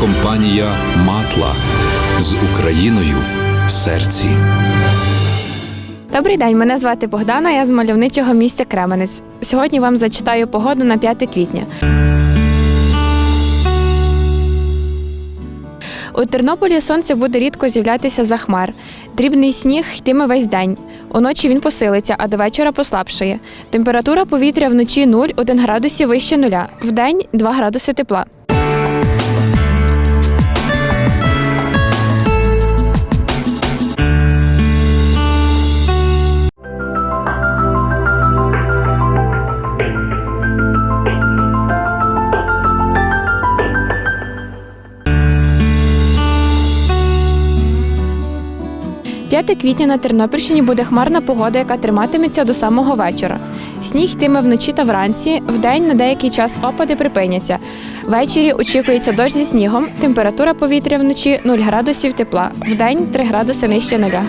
компанія Матла з Україною в серці. Добрий день, мене звати Богдана, я з мальовничого місця Кременець. Сьогодні вам зачитаю погоду на 5 квітня. У Тернополі сонце буде рідко з'являтися за хмар. Дрібний сніг йтиме весь день. Уночі він посилиться, а до вечора послабшає. Температура повітря вночі 0,1 градусів вище нуля, вдень 2 градуси тепла. – 5 квітня на Тернопільщині буде хмарна погода, яка триматиметься до самого вечора. Сніг йтиме вночі та вранці, вдень на деякий час опади припиняться. Ввечері очікується дощ зі снігом, температура повітря вночі 0 градусів тепла, вдень 3 градуси нижче нуля.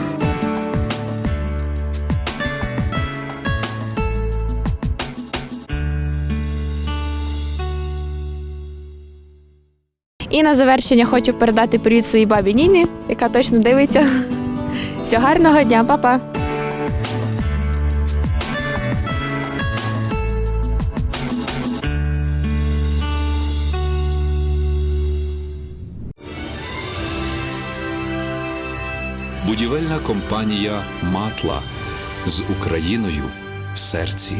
І на завершення хочу передати привіт своїй бабі Ніні, яка точно дивиться. Всього гарного дня, па-па! Будівельна компанія Матла з Україною в серці.